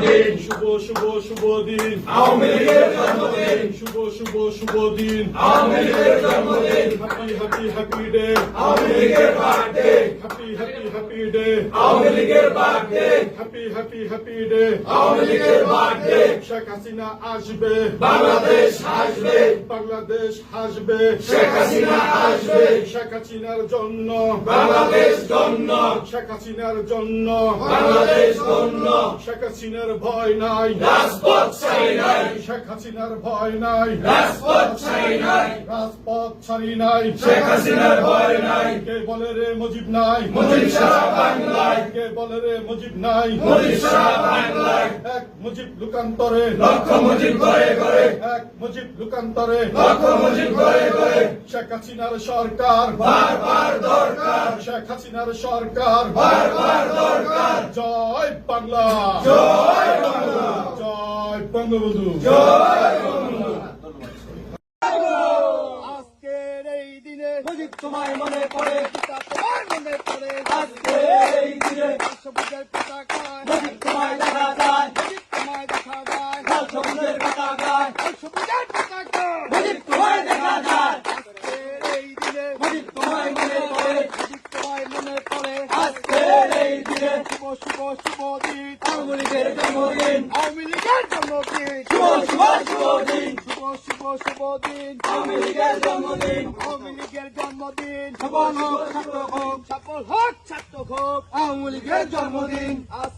জন্মদিন শুভ শুভ শুভ দিন আওয়ামী লীগের জন্মদিন শুভ শুভ শুভ দিন আওয়ামী লীগের জন্মদিন happy happy happy day Awami লীগের birthday happy happy happy day Awami লীগের birthday happy happy happy day Awami লীগের বার্থডে শেখ হাসিনা আসবে বাংলাদেশ আসবে বাংলাদেশ হাসবে শেখ হাসিনা আসবে শেখ হাসিনার জন্য বাংলাদেশ জন্য শেখ হাসিনার জন্য বাংলাদেশ জন্য শেখ হাসিনার ভয় নাই রাজপথ নাই। শেখ হাসিনার ভয় নাই। রাজপথ ছাই নাই। রাজপথ ছাড়ি নাই। শেখ হাসিনার ভয় নাই। কে বলে রে মুজিব নাই? মুজিব সারা বাংলায়। কে বলে রে মুজিব নাই? মুজিব সারা বাংলায়। এক মুজিব লুকান্তরে। লক্ষ মুজিব করে করে এক মুজিব লুকান্তরে। লক্ষ মুজিব করে করে শেখ হাসিনার সরকার। বারবার দরকার। শেখ হাসিনার সরকার। বারবার দরকার। জয় বাংলা। জয় বঙ্গবন্ধু। আজকের এই দিনে তোমায় মনে পড়ে পিতা তোমার মনে পড়ে। আজকে এই দিনে সবুজের পতাকায় তোমায় দেখা যায় তোমায় দেখা যায় সবুজের পতাকায় সবুজের পতাকা তোমায় দেখা যায় মনে পড়ে আজকে এই দিনে শুভ শুভ শুভ দিন আওয়ামী লীগের জন্মদিন। আওয়ামী লীগের জন্মদিন শুভ শুভ শুভ দিন শুভ শুভ শুভ দিন আওয়ামী লীগের জন্মদিন আওয়ামী লীগের জন্মদিন সফল হোক ছাত্র হোক সফল হোক ছাত্র হোক আওয়ামী লীগের জন্মদিন আজ